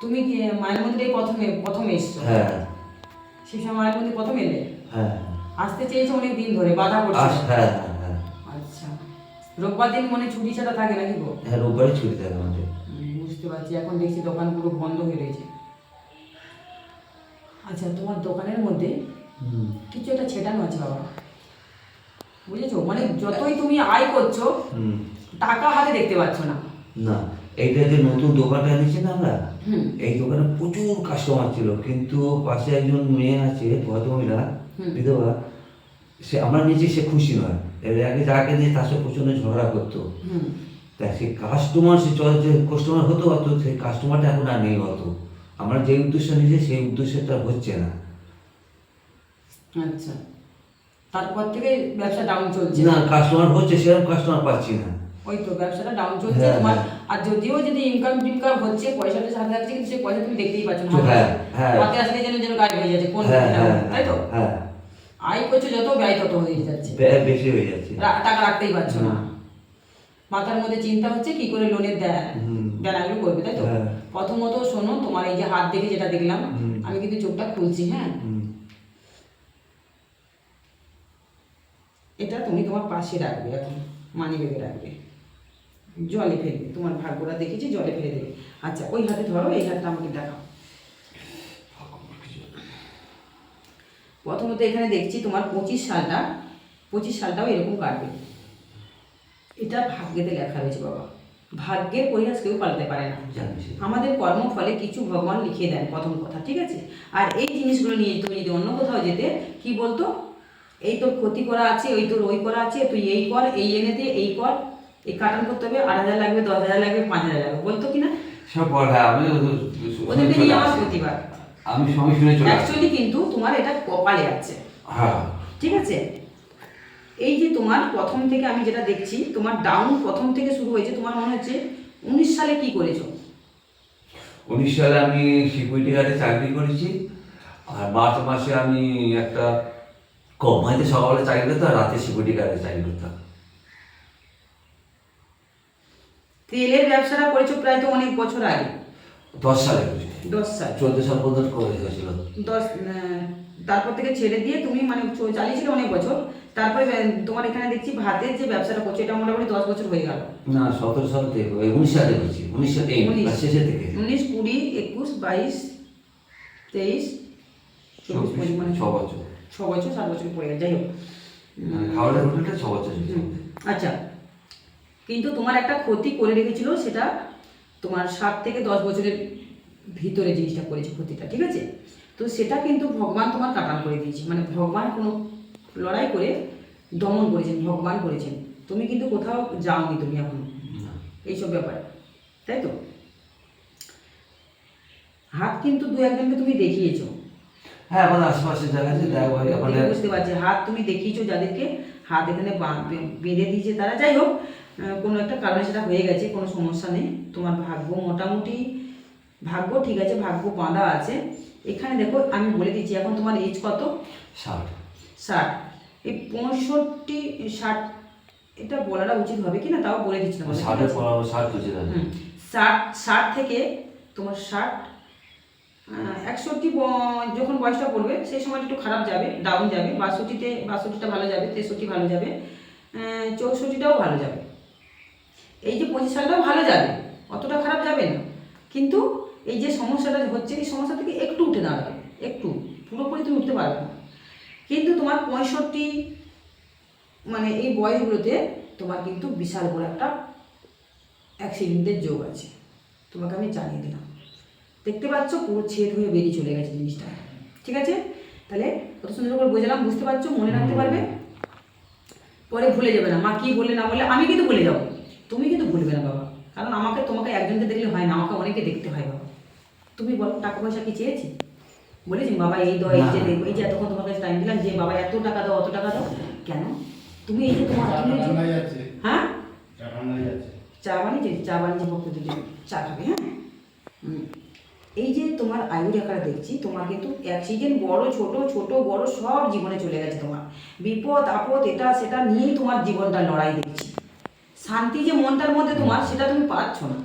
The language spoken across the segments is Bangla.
তুমি কি মায়ের মন্দিরে প্রথমে প্রথম এসছো? হ্যাঁ। সেই সময় মায়ের মন্দির প্রথম এলে? হ্যাঁ। আসতে চেয়েছো অনেক দিন ধরে বাধা পড়ছে। হ্যাঁ হ্যাঁ হ্যাঁ। আচ্ছা। রোববার দিন মনে ছুটি ছাড়া থাকে নাকি গো? হ্যাঁ রোববারে ছুটি থাকে আমাদের। বুঝতে পারছি। এখন দেখছি দোকান পুরো বন্ধ হয়ে রয়েছে। আচ্ছা তোমার দোকানের মধ্যে কিছু একটা ছেটানো আছে বাবা। বুঝেছ? মানে যতই তুমি আয় করছ টাকা হাতে দেখতে পাচ্ছ না। না। এইটা যে নতুন দোকানটা এনেছি না আমরা এই দোকানে প্রচুর কাস্টমার ছিল। কিন্তু পাশে একজন মেয়ে আছে ভদ্রমহিলা বিধবা। সে আমরা নিজে সে খুশি নয়। এর আগে যাকে দিয়ে তার সাথে প্রচণ্ড ঝগড়া করতো। তা সেই কাস্টমার সে যে কাস্টমার হতো হতো সেই কাস্টমারটা এখন আর নেই হতো আমরা যে উদ্দেশ্য নিয়েছি সেই উদ্দেশ্যে উদ্দেশ্যটা হচ্ছে না। আচ্ছা। তারপর থেকে ব্যবসা ডাউন চলছে। না কাস্টমার হচ্ছে সেরকম কাস্টমার পাচ্ছি না। ওই তো ব্যবসাটা ডাউন চলছে হ্যাঁ, তোমার হ্যাঁ। আর যদিও যদি ইনকাম টিনকাম হচ্ছে পয়সাটা সাথে থাকছে কিন্তু সেই পয়সা তুমি দেখতেই পাচ্ছ না তো হ্যাঁ, হ্যাঁ। হাতে আসলে যেন যেন গাড়ি হয়ে যাচ্ছে কোন হ্যাঁ দিকে হ্যাঁ যাব, তাই তো হ্যাঁ আয় করছ যত ব্যয় তত হয়ে যাচ্ছে ব্যয় বেশি হয়ে যাচ্ছে রা- টাকা রাখতেই পারছ না হুম। মাথার মধ্যে চিন্তা হচ্ছে কি করে লোনের দেয় হুম। দেনাগুলো করবে তাই তো হ্যাঁ। প্রথমত শোনো তোমার এই যে হাত দেখে যেটা দেখলাম হুম। আমি কিন্তু চোখটা খুলছি হ্যাঁ হুম। এটা তুমি তোমার পাশে রাখবে এখন মানি ব্যাগে রাখবে জলে ফেলবে। তোমার ভাগ্যটা দেখেছি জলে ফেলে দেবে। আচ্ছা ওই হাতে ধরো এই হাতটা আমাকে দেখাও। প্রথমত এখানে দেখছি তোমার পঁচিশ সালটা পঁচিশ সালটাও এরকম কাটবে। এটা ভাগ্যেতে লেখা রয়েছে বাবা। ভাগ্যের পরিহাস কেউ পাল্টে পারে না। আমাদের কর্মফলে কিছু ভগবান লিখিয়ে দেন প্রথম কথা ঠিক আছে? আর এই জিনিসগুলো নিয়ে তুমি যদি অন্য কোথাও যেতে কি বলতো? এই তোর ক্ষতি করা আছে ওই তোর ওই করা আছে তুই এই কর এই এনে দে এই কর। এই কাটান করতে হবে আট হাজার লাগবে দশ হাজার লাগবে পাঁচ হাজার লাগবে বলতো কি না সব বল হ্যাঁ আমি ওদেরকে নিয়ে আমার প্রতিবাদ আমি সঙ্গে শুনে চলে অ্যাকচুয়ালি কিন্তু তোমার এটা কপালে আছে। হ্যাঁ। ঠিক আছে? এই যে তোমার প্রথম থেকে আমি যেটা দেখছি তোমার ডাউন প্রথম থেকে শুরু হয়েছে তোমার মনে হচ্ছে উনিশ সালে কি করেছ? উনিশ সালে আমি সিকিউরিটি গার্ডে চাকরি করেছি আর মার্চ মাসে আমি একটা কোম্পানিতে সকালে চাকরি করতাম রাতে সিকিউরিটি গার্ডে চাকরি করতাম। তেলের ব্যবসাটা করেছ প্রায় তো অনেক বছর আগে। দশ সালে দশ সাল। চোদ্দ সাল পর্যন্ত করে হয়েছিল দশ তারপর থেকে ছেড়ে দিয়ে তুমি মানে চালিয়েছিলে অনেক বছর। তারপরে তোমার এখানে দেখছি ভাতের যে ব্যবসাটা করছ এটা মোটামুটি দশ বছর হয়ে গেল। না সতেরো সাল থেকে উনিশ সালে করেছি উনিশ সালে। শেষের থেকে উনিশ কুড়ি একুশ বাইশ তেইশ চব্বিশ পঁচিশ মানে ছ বছর। ছ বছর সাত বছর পড়ে গেছে যাই হোক। মানে খাওয়ারের হোটেলটা ছ বছর আচ্ছা কিন্তু তোমার একটা ক্ষতি করে রেখেছিল সেটা তোমার সাত থেকে দশ বছরের ভিতরে জিনিসটা করেছে ক্ষতিটা ঠিক আছে? তো সেটা কিন্তু ভগবান তোমার কাটান করে দিয়েছে। মানে ভগবান কোনো লড়াই করে দমন করেছেন ভগবান করেছেন। তুমি কিন্তু কোথাও যাওনি তুমি এখন। এইসব ব্যাপার তাই তো? হাত কিন্তু দু একজনকে তুমি দেখিয়েছো। হ্যাঁ আমাদের আশেপাশে জায়গা আছে দেখ বুঝতে পারছি। হাত তুমি দেখিয়েছো যাদেরকে হাত এখানে বেঁধে দিয়েছে তারা। যাই হোক কোনো একটা কারণে সেটা হয়ে গেছে কোনো সমস্যা নেই। তোমার ভাগ্য মোটামুটি ভাগ্য ঠিক আছে ভাগ্য বাঁধা আছে। এখানে দেখো আমি বলে দিচ্ছি এখন তোমার এজ কত? ষাট। ষাট। এই পঁয়ষট্টি ষাট এটা বলাটা উচিত হবে কি না তাও বলে দিচ্ছি না ষাট ষাট থেকে তোমার ষাট একষট্টি যখন বয়সটা পড়বে সেই সময়টা একটু খারাপ যাবে ডাউন যাবে। বাষট্টিতে বাষট্টিটা ভালো যাবে তেষট্টি ভালো যাবে চৌষট্টিটাও ভালো যাবে। এই যে পঁচিশ সালটাও ভালো যাবে, অতটা খারাপ যাবে না। কিন্তু এই যে সমস্যাটা হচ্ছে, এই সমস্যা থেকে একটু উঠে দাঁড়াবে, একটু, পুরোপুরি তুমি উঠতে পারবে না। কিন্তু তোমার পঁয়ষট্টি মানে এই বয়সগুলোতে তোমার কিন্তু বিশাল বড় একটা অ্যাক্সিডেন্টের যোগ আছে। তোমাকে আমি জানিয়ে দিলাম। দেখতে পাচ্ছ, পুরো ছেদ হয়ে বেরিয়ে চলে গেছে জিনিসটা। ঠিক আছে? তাহলে কত সুন্দর করে বোঝালাম, বুঝতে পারছ? মনে রাখতে পারবে? পরে ভুলে যাবে না। মা কি বলে না বলে আমি কিন্তু ভুলে যাব। তুমি কিন্তু ভুলবে না বাবা। কারণ আমাকে তোমাকে একজনকে দেখলে হয় না আমাকে অনেকে দেখতে হয় বাবা। তুমি বলো টাকা পয়সা কি চেয়েছি? বলেছি বাবা এই দাও এই যে। দেবো এই যে এতক্ষণ তোমার কাছে টাইম দিলাম যে বাবা এত টাকা দাও অত টাকা দাও কেন? তুমি এই যে তোমার হ্যাঁ? চা বানিয়েছে চা বানিয়েছে ভক্তদের জন্য চা খাবে হ্যাঁ? হুম। এই যে তোমার আয়ু রেখাটা দেখছি তোমার কিন্তু অ্যাক্সিডেন্ট বড় ছোট ছোট বড় সব জীবনে চলে গেছে তোমার। বিপদ আপদ এটা সেটা নিয়েই তোমার জীবনটা লড়াই দেখছি। শান্তি যে মনটার মধ্যে তোমার সেটা তুমি পাচ্ছ না।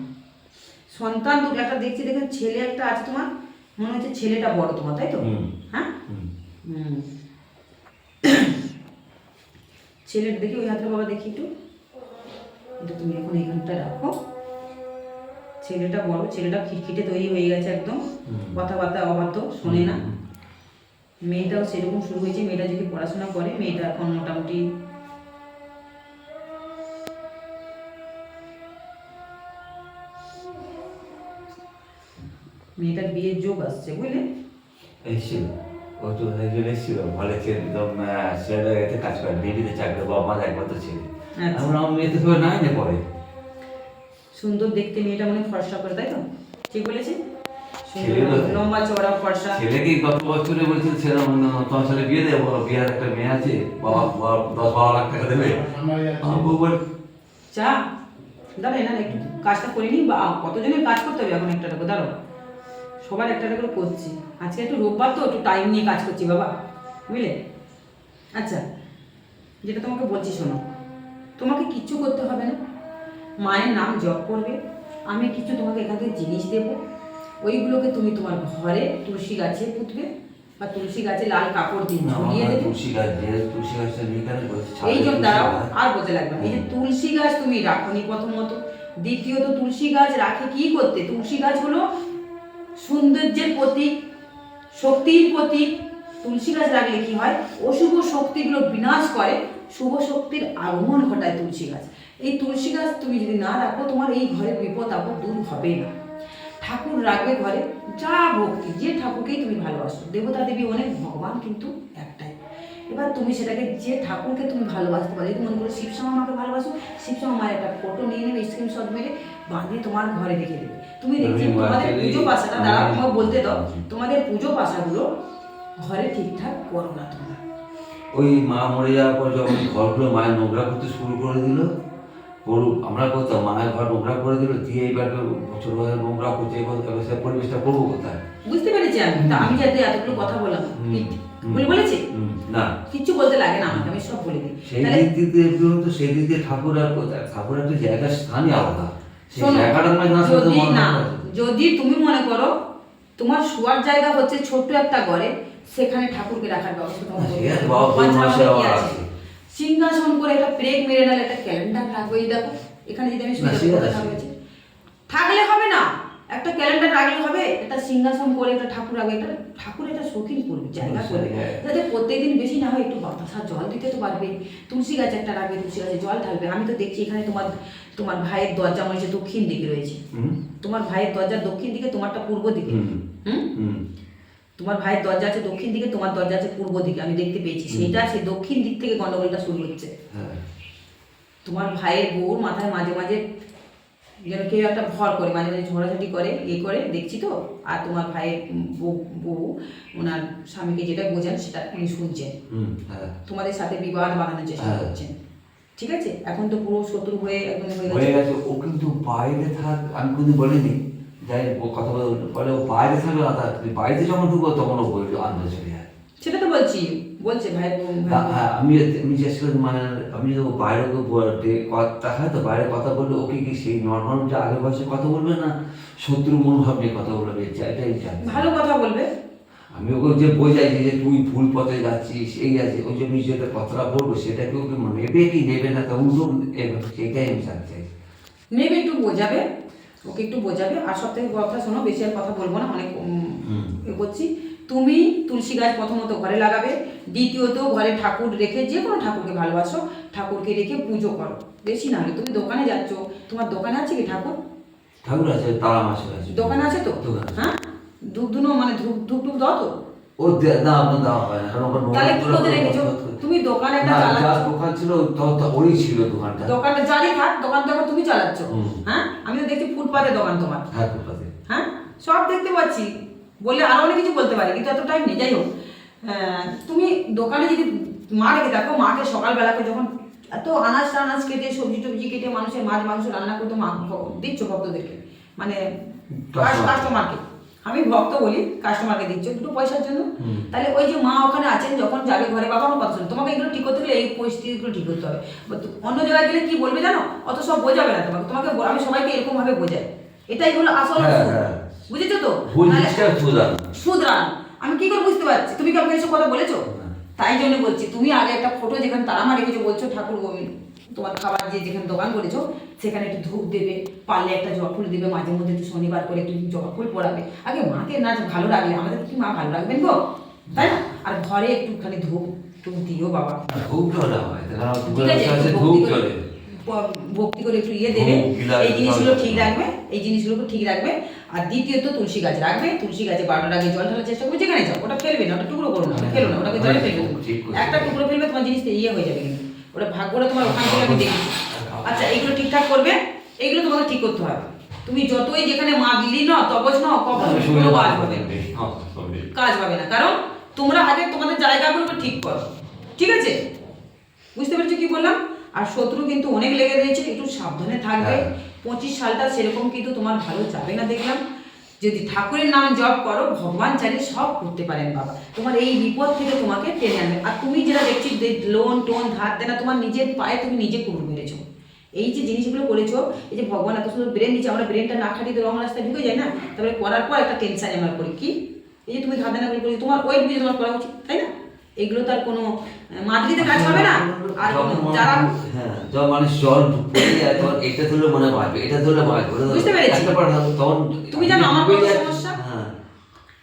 সন্তান দুটো একটা দেখছি দেখেন ছেলে একটা আছে তোমার মনে হচ্ছে ছেলেটা বড় তোমার তাই তো? হ্যাঁ। ছেলেটা দেখি ওই হাতের বাবা দেখি একটু। এটা তুমি এখন এইখানটা রাখো। ছেলেটা বড় ছেলেটা খিটখিটে তৈরি হয়ে গেছে একদম। কথাবার্তা অবাধ্য শোনে না। মেয়েটাও সেরকম শুরু হয়েছে মেয়েটা যদি পড়াশোনা করে মেয়েটা এখন মোটামুটি মেয়েটার বিয়ের যোগ আসছে বুঝলে? এসেছিল। ও তো একজন এসেছিল। ভালো ছেলে একদম কাজ করে বিডিতে চাকরি বাবা মার একমাত্র ছেলে। আচ্ছা। এখন আমার মেয়ে তো কেউ নাই না পরে সুন্দর দেখতে মেয়েটা মনে ফর্সা করে তাই তো? ঠিক বলেছি? লম্বা ফর্সা। ছেলেকে গত বছরে বলছিল ছেলে তোমার ছেলে বিয়ে দেবো বিয়ের একটা মেয়ে আছে বাবা বাবা দশ বারো লাখ টাকা দেবে। বলে, চা দাঁড়াই না একটু কাজটা করে বা কতজনের কাজ করতে হবে এখন একটা করে দাঁড়ো সবার একটা একটা করে করছি। আজকে একটু রোববার তো একটু টাইম নিয়ে কাজ করছি বাবা বুঝলে? আচ্ছা যেটা তোমাকে বলছি শোনো তোমাকে কিচ্ছু করতে হবে না। মায়ের নাম জপ করবে আমি কিছু তোমাকে এখান থেকে জিনিস দেবো। ওইগুলোকে তুমি তোমার ঘরে তুলসী গাছে পুঁতবে বা তুলসী গাছে লাল কাপড় দিয়ে ঝুলিয়ে দেবে। তুলসী গাছ তুলসী গাছটা এই জন্য দাঁড়াও আর বলতে লাগবে না। এই যে তুলসী গাছ তুমি রাখনি প্রথমত। দ্বিতীয়ত তুলসী গাছ রাখে কি করতে? তুলসী গাছ হলো সৌন্দর্যের প্রতীক শক্তির প্রতীক তুলসী গাছ লাগলে কি হয়? অশুভ শক্তিগুলো বিনাশ করে, শুভ শক্তির আগমন ঘটায় তুলসী গাছ এই তুলসী গাছ তুমি যদি না রাখো, তোমার এই ঘরে বিপদ আপদ দূর হবে না। ঠাকুর রাখবে ঘরে যা ভক্তি, যে ঠাকুরকেই তুমি ভালোবাসো। দেবতা দেবী অনেক ভগবান কিন্তু একটাই এবার তুমি সেটাকে যে ঠাকুরকে তুমি ভালোবাসতে পারো যদি মনে করো শিবশ্যামা মাকে ভালোবাসো শিবশ্যামা মায়ের একটা ফটো নিয়ে নেবে স্ক্রিনশট মেরে বাঁধিয়ে তোমার ঘরে রেখে দেবে। তুমি দেখছি তোমাদের পুজো পাশাটা দাঁড়া তোমাকে বলতে দাও তোমাদের পুজো পাশাগুলো ঘরে ঠিকঠাক করো না তোমরা। ওই মা মরে যাওয়ার পর যখন ঘরগুলো মায়ের নোংরা করতে শুরু করে দিল গরু আমরা করতাম মায়ের ঘর নোংরা করে দিল দিয়ে এইবার ছোট ভাই নোংরা এবার সে পরিবেশটা করব কোথায়? বুঝতে পেরেছি আমি আমি যাতে এতগুলো কথা বললাম বলেছি? না। কিচ্ছু বলতে লাগে না আমাকে আমি সব বলে দিই। সেই দিক দিয়ে তো সেই দিক দিয়ে ঠাকুর আর কোথায় ঠাকুর একটা জায়গার স্থানই আলাদা। যদি না যদি তুমি মনে করো তোমার শোয়ার জায়গা হচ্ছে ছোট্ট একটা ঘরে সেখানে ঠাকুরকে রাখার ব্যবস্থা। সিংহাসন করে একটা ব্রেক মেরে নালে একটা ক্যালেন্ডার রাখব এই দেখো। এখানে যদি আমি থাকলে হবে না। একটা ক্যালেন্ডার রাখলে হবে একটা সিংহাসন করে একটা ঠাকুর রাখবে একটা ঠাকুর একটা শৌখিন করবে জায়গা করবে। হ্যাঁ। যাতে প্রত্যেকদিন বেশি না হয় একটু বাতাসা জল দিতে তো পারবে। তুলসী গাছ একটা রাখবে তুলসী গাছে জল ঢালবে। আমি তো দেখছি এখানে তোমার তোমার ভাইয়ের দরজা মনে হচ্ছে দক্ষিণ দিকে রয়েছে। তোমার ভাইয়ের দরজা দক্ষিণ দিকে তোমারটা পূর্ব দিকে। হুম, হুম? হুম, তোমার ভাইয়ের দরজা আছে দক্ষিণ দিকে তোমার দরজা আছে পূর্ব দিকে। আমি দেখতে পেয়েছি। সেটা সেই দক্ষিণ দিক থেকে গন্ডগোলটা শুরু হচ্ছে। হ্যাঁ। তোমার ভাইয়ের বউর মাথায় মাঝে মাঝে যেন কেউ একটা ভর করে মাঝে ঝগড়াঝাটি করে ইয়ে করে দেখছি তো? আর তোমার ভাইয়ের বউ ওনার স্বামীকে যেটা বোঝান সেটা উনি শুনছেন। হ্যাঁ। তোমাদের সাথে বিবাদ বানানোর চেষ্টা হ্যাঁ। করছেন। ঠিক আছে? এখন তো পুরো শত্রু হয়ে একদম হয়ে গেছে। ও কিন্তু বাইরে থাক আমি কিন্তু বলিনি। যাই ও কথা বলে ও বাইরে থাকলে বাড়িতে যখন ঢুকবো তখন ও বলবে যায় সেটা তো বলছি। বলছে ভাই। হ্যাঁ, আমি আমি চেষ্টা করি মানে আমি তো বাইরে বলতে কথা হয় তো বাইরে কথা বললে ওকে কি সেই নর্মাল যে আগের বয়সে কথা বলবে না? শত্রু মনোভাব নিয়ে কথা বলবে এটাই ভালো কথা বলবে। আমি ওকে যে বোঝাই যে তুই ভুল পথে যাচ্ছিস এই আছে ওই যে আমি যেটা কথাটা বলব সেটা কি ওকে নেবে কি নেবে না তা উল্টো সেটাই আমি জানতে চাই। নেবে একটু বোঝাবে ওকে একটু বোঝাবে। আর সব থেকে কথা শোনো বেশি আর কথা বলব না অনেক এ করছি। তুমি তুলসী গাছ প্রথমত ঘরে লাগাবে দ্বিতীয়ত ঘরে ঠাকুর রেখে যে কোনো ঠাকুরকে ভালোবাসো ঠাকুরকে রেখে পুজো করো। বেশি না হলে তুমি দোকানে যাচ্ছ তোমার দোকানে আছে কি ঠাকুর? ঠাকুর আছে তারা মাসে আছে। দোকানে আছে তো? হ্যাঁ? ধূপ ধুনো মানে ধূপ ধূপ ধূপ দাও তো। ও না দেওয়া হয় না তাহলে কি করতে রেখেছো? তুমি দোকানে একটা চালাচ্ছ। দোকান ছিল ওই ছিল দোকানটা। দোকানটা জারি থাক দোকান তো তুমি চালাচ্ছ। হ্যাঁ? আমি তো দেখছি ফুটপাতে দোকান তোমার। হ্যাঁ ফুটপাতে। হ্যাঁ? সব দেখতে পাচ্ছি। বলে আরও অনেক কিছু বলতে পারি কিন্তু এত টাইম নেই। যাই হোক তুমি দোকানে যদি মা রেখে দেখো মাকে সকালবেলা করে যখন এত আনাজ টানাজ কেটে সবজি টবজি কেটে মানুষের মাছ মাংস রান্না করতে মা দিচ্ছ ভক্তদেরকে মানে কাস্টমারকে আমি ভক্ত বলি কাস্টমারকে দিচ্ছ দুটো পয়সার জন্য। তাহলে ওই যে মা ওখানে আছেন যখন যাবে ঘরে বাবা আমার কথা তোমাকে এগুলো ঠিক করতে গেলে এই পরিস্থিতিগুলো ঠিক করতে হবে। অন্য জায়গায় গেলে কি বলবে জানো? অত সব বোঝাবে না তোমাকে। তোমাকে আমি সবাইকে এরকম ভাবে বোঝাই। এটাই হলো আসল হ্যাঁ। বুঝেছ তো? সুদান আমি কি করে বুঝতে পারছি? তুমি কি আমাকে এসব কথা বলেছ? তাই জন্য বলছি তুমি আগে একটা ফটো যেখানে তারামা রেখেছো বলছো ঠাকুর গোবিন্দ তোমার খাবার যে যেখানে দোকান করেছ সেখানে একটু ধূপ দেবে পারলে একটা জবা ফুল দেবে মাঝে মধ্যে একটু শনিবার করে একটু জবা ফুল পড়াবে। আগে মাকে না ভালো লাগলে আমাদের কি মা ভালো রাখবেন গো? তাই না? আর ঘরে একটুখানি ধূপ টুপ দিও বাবা। ধূপ জ্বলে হয় ভক্তি করে- জ্বলে ভক্তি করে একটু ইয়ে দেবে। এই জিনিসগুলো। ঠিক রাখবে এই জিনিসগুলোকে ঠিক রাখবে। আর দ্বিতীয়ত তুলসী গাছ রাখবে তুলসী গাছে বারোটার আগে জল ঢালার চেষ্টা করবে যেখানে যাও ওটা ফেলবে না ওটা টুকরো করো না ফেলো না ওটাকে জলে ফেলবে কথা। একটা টুকরো ফেলবে তোমার জিনিসটা ইয়ে হয়ে যাবে কিন্তু। ওটা ভাগ্যটা তোমার ওখান থেকে আমি দেখি আচ্ছা এইগুলো ঠিকঠাক করবে এইগুলো তোমাকে ঠিক করতে হবে। তুমি যতই যেখানে মা দিলি না তবজ না কোনো শুনে কাজ হ্যাঁ, হবে। কাজ হবে না কারণ তোমরা আগে তোমাদের জায়গাগুলোকে ঠিক করো। ঠিক আছে? বুঝতে পেরেছ কি বললাম? আর শত্রু কিন্তু অনেক লেগে রয়েছে একটু সাবধানে থাকবে। হ্যাঁ। পঁচিশ সালটা সেরকম কিন্তু তোমার ভালো যাবে না দেখলাম। যদি ঠাকুরের নাম জপ করো, ভগবান চাইলে সব করতে পারেন বাবা। তোমার এই বিপদ থেকে তোমাকে টেনে আনবে। আর তুমি যেটা দেখছি লোন টোন ধার দেনা তোমার নিজের পায়ে তুমি নিজে কুড়ুল মেরেছো। এই যে জিনিসগুলো করেছ, এই যে ভগবান এত সুন্দর ব্রেন দিচ্ছে আমরা ব্রেনটা না খাটিয়ে তো রং রাস্তায় ঢুকে যায় না? তারপরে করার পর একটা টেনশন আমরা করি কি? এই যে তুমি ধার দেনা করে তোমার ওয়েট বুঝে তোমার করা উচিত, তাই না? এগুলো তার কোনো আহ, মাদুরিতে কাজ হবে না? আর কোনো যারা হ্যাঁ, যখন মানুষ জল পড়ে যায় তখন এটা ধরলে মনে বাঁচবে এটা ধরলে ওটা বুঝতে পেরেছি। তখন তুমি জানো আমার যায়- সমস্যা? হ্যাঁ।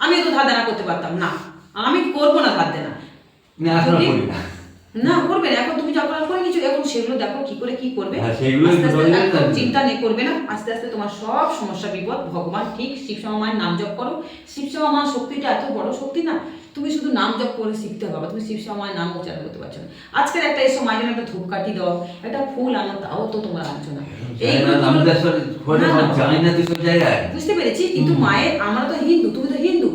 আমি তো ধার দেনা করতে পারতাম না। আমি করব না ধার দেনা আমি এখন আর করি না। না করবে না। এখন তুমি যখন আর করে নিচ্ছ এখন সেগুলো দেখো কি করে কি করবে। হ্যাঁ, না। চিন্তা নেই করবে না। আস্তে আস্তে তোমার সব সমস্যা বিপদ ভগবান ঠিক শিবশ্যামা মায়ের নাম জপ করো। শিবশ্যামা মার শক্তিটা এত বড় শক্তি না তুমি শুধু নাম জপ করে শিখতে হবে তুমি শিবশ্যামা মায়ের নাম উচ্চারণ করতে পারছ না। আজকের একটা মায়ের জন্য একটা ধূপকাঠি দাও একটা ফুল আনো তাও তো তোমরা আনছো না জানি না, না, না, না বুঝতে পেরেছি কিন্তু মায়ের আমরা তো হিন্দু তুমি তো হিন্দু।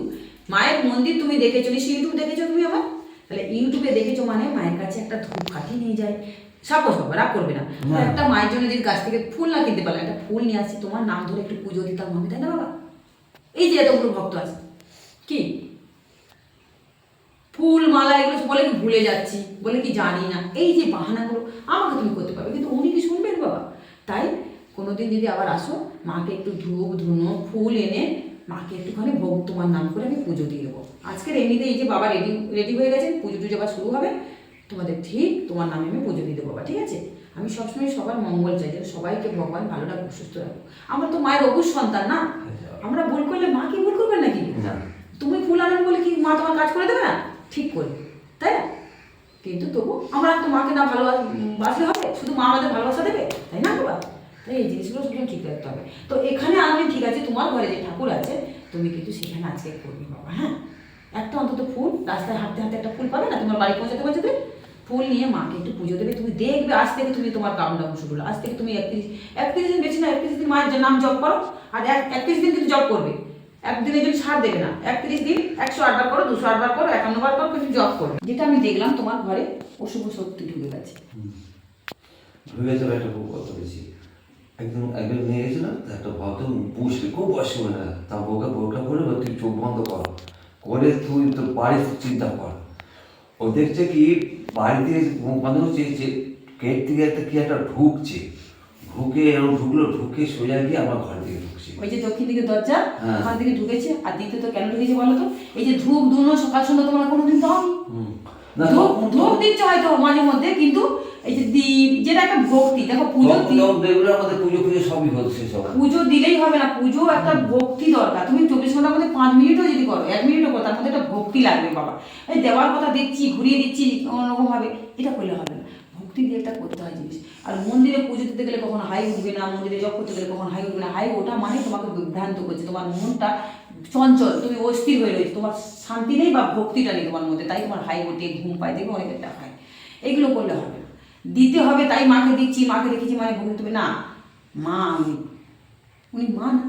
মায়ের মন্দির তুমি দেখেছ নিশ্চয়ই ইউটিউব দেখেছ তুমি আমার তাহলে ইউটিউবে দেখেছ মানে মায়ের কাছে একটা ধূপ কাঠি নিয়ে যায়। সাপোজ বাবা রাগ করবে না। না। একটা মায়ের জন্য যদি গাছ থেকে ফুল না কিনতে পারলে একটা ফুল নিয়ে আসি তোমার নাম ধরে একটু পুজো দিতাম আমি তাই না বাবা? এই যে এতগুলো ভক্ত আছে। কি? ফুল মালা এগুলো বলে কি ভুলে যাচ্ছি বলে কি জানি না। এই যে বাহানাগুলো আমাকে তুমি করতে পারবে কিন্তু উনি কি শুনবেন বাবা? তাই কোনোদিন যদি আবার আসো মাকে একটু ধূপ ধুনো ফুল এনে মাকে একটুখানি ভোগ তোমার নাম করে আমি পুজো দিয়ে দেবো। আজকের এমনিতে এই যে বাবা রেডি রেডি হয়ে গেছে পুজো টুজো আবার শুরু হবে তোমাদের ঠিক তোমার নামে আমি পুজো দিয়ে দেবো বাবা ঠিক আছে? আমি সবসময় সবার মঙ্গল চাই যেন সবাইকে ভগবান ভালো রাখব সুস্থ রাখব আমরা তো মায়ের অবুজ সন্তান না? আমরা ভুল করলে মা কি ভুল করবে নাকি? তুমি ফুল আনেন বলে কি মা তোমার কাজ করে দেবে না? ঠিক করে, তাই না? কিন্তু তবু আমরা তো মাকে না ভালোবাসলে হবে? শুধু মা আমাদের ভালোবাসা দেবে? তাই না, বাবা? তাই এই জিনিসগুলো সবসময় ঠিক রাখতে হবে। তো এখানে আমি ঠিক আছে, তোমার ঘরে যে ঠাকুর আছে, তুমি কিন্তু সেখানে আজকে করবে বাবা হ্যাঁ? একটা অন্তত ফুল, রাস্তায় হাঁটতে হাঁটতে একটা ফুল পাবে না? তোমার বাড়ি পৌঁছাতে পৌঁছাতে? ফুল নিয়ে মাকে একটু পুজো দেবে। তুমি দেখবে, আজ থেকে তুমি তোমার ডাউন শুরু আজ থেকে তুমি একত্রিশ একত্রিশ দিন বেশি না, একত্রিশ দিন মায়ের নাম জপ করো। আর এক, একত্রিশ দিন কিন্তু জপ করবে। একদিনের জন্য ছাড় দেবে না একত্রিশ দিন একশো আটবার করো দুশো আটবার করো একান্ন বার করো কিন্তু জব করো যেটা আমি দেখলাম তোমার ঘরে অশুভ শক্তি ঢুকে গেছে। ভেবেছিল একটা বউ কথা বেশি। একদম একজন নিয়ে গেছিল একটা ভদ্র পুষবে খুব বয়স্ক মানে তার বউকে বউটা করে বলে, তুই চোখ বন্ধ কর। করে তুই তোর বাড়ি চিন্তা কর। ও দেখছে কি বাড়িতে মুখ বন্ধ করছে যে গেট থেকে একটা কি একটা ঢুকছে। ঢুকে এরকম ঢুকলো ঢুকে সোজা গিয়ে আমার ঘর দিকে ঢুকছে। ওই যে দক্ষিণ দিকে দরজা হ্যাঁ। ওখান থেকে ঢুকেছে আর দ্বিতীয়ত কেন ঢুকেছে বলো তো? এই যে ধূপ ধুনো সকাল সন্ধ্যা তোমরা কোনোদিন। না ধূপ ধূপ দিচ্ছ হয়তো মাঝে মধ্যে কিন্তু এই যে দীপ যেটা একটা ভক্তি দেখো পুজো পুজো পুজো সবই হচ্ছে সব। পুজো দিলেই হবে না পুজো একটা ভক্তি দরকার। তুমি চব্বিশ ঘণ্টার মধ্যে পাঁচ মিনিটও যদি করো এক মিনিটও করো তার মধ্যে একটা ভক্তি লাগবে বাবা। এই দেওয়ার কথা দেখছি ঘুরিয়ে দিচ্ছি অন্যরকম ভাবে এটা করলে হবে না। ভক্তি দিয়ে একটা করতে হয় জিনিস আর মন্দিরে পুজো দিতে গেলে কখন হাই উঠবে না, মন্দিরে জপ করতে গেলে কখন হাই উঠবে না। হাই ওটা মানে তোমাকে বিভ্রান্ত করছে, তোমার মনটা চঞ্চল, তুমি অস্থির হয়ে রয়েছে, তোমার শান্তি নেই বা ভক্তিটা নেই তোমার মধ্যে, তাই তোমার হাই ওঠে ঘুম পায়, দেখবে অনেকের দেখায়। এগুলো করলে হবে না। দিতে হবে তাই মাকে দিচ্ছি, মাকে দেখেছি মানে ভক্তি তুমি না, মা আমি, উনি মা না,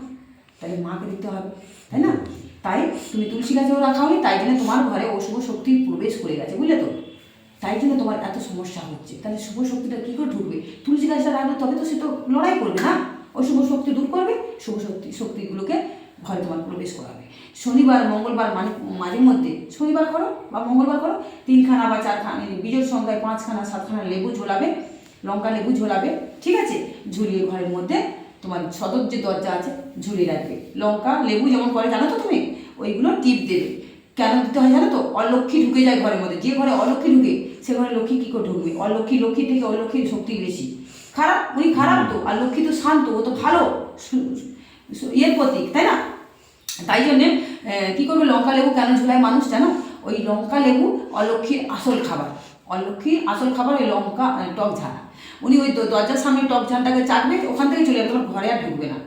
তাহলে মাকে দিতে হবে, তাই না? তাই তুমি তুলসী গাছেও রাখা হয়নি, তাই জন্য তোমার ঘরে অশুভ শক্তি প্রবেশ করে গেছে, বুঝলে তো? তাই জন্য তোমার এত সমস্যা হচ্ছে। তাহলে শুভ শক্তিটা কী করে ঢুকবে? তুলসী গাছটা রাখলে তবে তো সে তো লড়াই করবে না? ওই শুভ শক্তি দূর করবে, শুভ শক্তি, শক্তিগুলোকে ঘরে তোমার প্রবেশ করাবে। শনিবার, মঙ্গলবার মানে মাঝে মধ্যে, শনিবার করো বা মঙ্গলবার করো, তিনখানা বা চারখানা বিজোর সংখ্যায় পাঁচখানা, সাতখানা লেবু ঝোলাবে, লঙ্কা লেবু ঝোলাবে, ঠিক আছে? ঝুলিয়ে ঘরের মধ্যে তোমার সদর যে দরজা আছে, ঝুলিয়ে রাখবে। লঙ্কা, লেবু যেমন করে, জানো তো তুমি? ওইগুলো টিপ দেবে। কেন দিতে হয় জানো তো? অলক্ষী ঢুকে যায় ঘরের মধ্যে। যে ঘরে অলক্ষী ঢুকে সে ঘরে লক্ষ্মী, কী করে ঢুকবে? অলক্ষ্মী লক্ষ্মী থেকে অলক্ষীর শক্তি বেশি। খারাপ? উনি খারাপ তো? আর লক্ষ্মী তো শান্ত, ও তো ভালো। ইয়ের প্রতীক, তাই না? তাই জন্যে কী করবে, লঙ্কা লেবু কেন ঝুলায় মানুষ জানো? ওই লঙ্কা লেবু অলক্ষ্মীর আসল খাবার। অলক্ষ্মীর আসল খাবার ওই লঙ্কা টক ঝাল। উনি ওই দরজার সামনে টক ঝালটাকে চাকবে ওখান থেকে চলে যাবে তোমার ঘরে আর ঢুকবে না।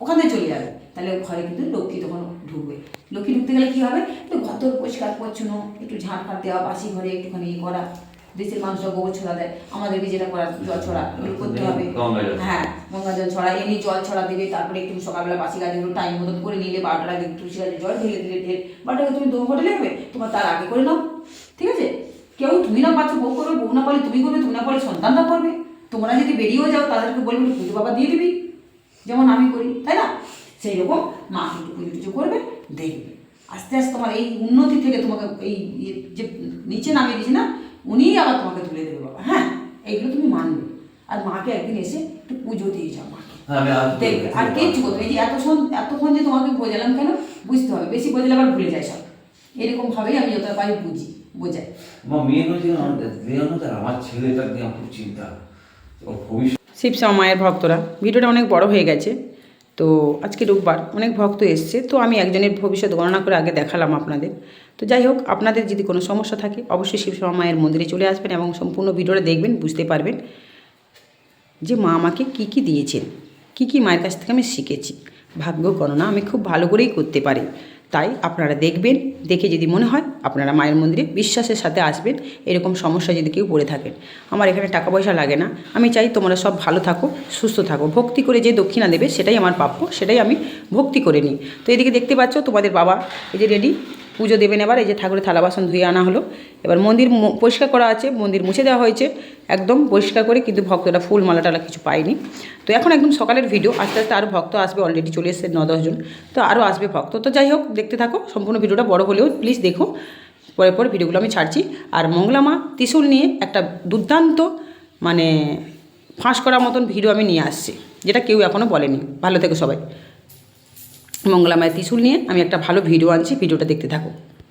ওখান থেকে চলে যাবে। তাহলে ঘরে কিন্তু লক্ষ্মী তখন ঢুকবে। লক্ষ্মী ঢুকতে গেলে কী হবে? একটু ঘর পরিষ্কার পরিচ্ছন্ন একটু ঝাঁট ফাট দেওয়া বাসি ঘরে একটুখানি ইয়ে করা দেশের মানুষরা গোবর ছড়া দেয় আমাদেরকে যেটা করা জল ছড়া ওগুলো করতে হবে। হ্যাঁ গঙ্গা জল ছড়া এমনি জল ছড়া দেবে তারপরে একটু সকালবেলা বাসি গাছগুলো টাইম মতন করে নিলে বারোটার আগে তুলসী গাছে জল ঢেলে দিলে ঢেলে। বারোটাকে তুমি দম হোটেলে হবে তোমার তার আগে করে নাও। ঠিক আছে? কেউ তুমি না পাচ্ছ বউ করবে বউ না পারলে তুমি করবে তুমি না পারলে সন্তানরা করবে। তোমরা যদি বেরিয়েও যাও তাদেরকে বলবে পুজো বাবা দিয়ে দিবি। যেমন আমি করি তাই না? সেই রকম মা কিন্তু পুজো টুজো করবে দেখবে। আস্তে আস্তে তোমার এই উন্নতি থেকে তোমাকে এই ইয়ে যে নিচে নামিয়ে দিয়েছে না উনিই আবার তোমাকে তুলে দেবে বাবা। হ্যাঁ এইগুলো তুমি মানবে। আর মাকে একদিন এসে একটু পুজো দিয়ে যাও মাকে। হ্যাঁ দেখবে। আর কিচ্ছু করবে এই যে এতক্ষণ এতক্ষণ যে তোমাকে বোঝালাম কেন বুঝতে হবে। বেশি বোঝালে আবার ভুলে যায় সব। এরকম ভাবেই আমি যতটা পারি বুঝি বোঝাই। আমার মেয়ে হয়েছে আমার আমার ছেলেটা নিয়ে খুব চিন্তা। ওর মায়ের ভক্তরা ভিডিওটা অনেক বড় হয়ে গেছে। তো আজকে রোববার অনেক ভক্ত এসছে, তো আমি একজনের ভবিষ্যৎ গণনা করে আগে দেখালাম আপনাদের। তো যাই হোক, আপনাদের যদি কোনো সমস্যা থাকে, অবশ্যই শিবশর্মা মায়ের মন্দিরে চলে আসবেন এবং সম্পূর্ণ ভিডিওটা দেখবেন, বুঝতে পারবেন যে মা আমাকে কী কী দিয়েছেন, কী কী মায়ের কাছ থেকে আমি শিখেছি। ভাগ্য গণনা আমি খুব ভালো করেই করতে পারি। তাই আপনারা দেখবেন, দেখে যদি মনে হয় আপনারা মায়ের মন্দিরে বিশ্বাসের সাথে আসবেন, এরকম সমস্যা যদি কেউ পড়ে থাকেন। আমার এখানে টাকা পয়সা লাগে না। আমি চাই তোমরা সব ভালো থাকো, সুস্থ থাকো। ভক্তি করে যে দক্ষিণা দেবে সেটাই আমার প্রাপ্য, সেটাই আমি ভক্তি করে নিই। তো এদিকে দেখতে পাচ্ছ তোমাদের বাবা এই যে রেডি পুজো দেবেন এবার, এই যে ঠাকুরের থালা বাসন ধুয়ে আনা হলো। এবার মন্দির পরিষ্কার করা আছে, মন্দির মুছে দেওয়া হয়েছে। একদম পরিষ্কার করে কিন্তু ভক্তরা ফুল মালা টালা কিছু পায়নি। তো এখন একদম সকালের ভিডিও, আস্তে আস্তে আরও ভক্ত আসবে অলরেডি চলে এসেছে ন দশজন তো আরও আসবে ভক্ত। তো যাই হোক, দেখতে থাকো, সম্পূর্ণ ভিডিওটা বড় হলেও প্লিজ দেখো। পরে পরে ভিডিওগুলো আমি ছাড়ছি। আর মঙ্গলামা ত্রিশূল নিয়ে একটা দুর্দান্ত মানে ফাঁস করার মতন ভিডিও আমি নিয়ে আসছি, যেটা কেউ এখনও বলেনি। ভালো থেকো সবাই। মঙ্গলামায়ের ত্রিশুল নিয়ে আমি একটা ভালো ভিডিও আনছি ভিডিওটা দেখতে থাকো।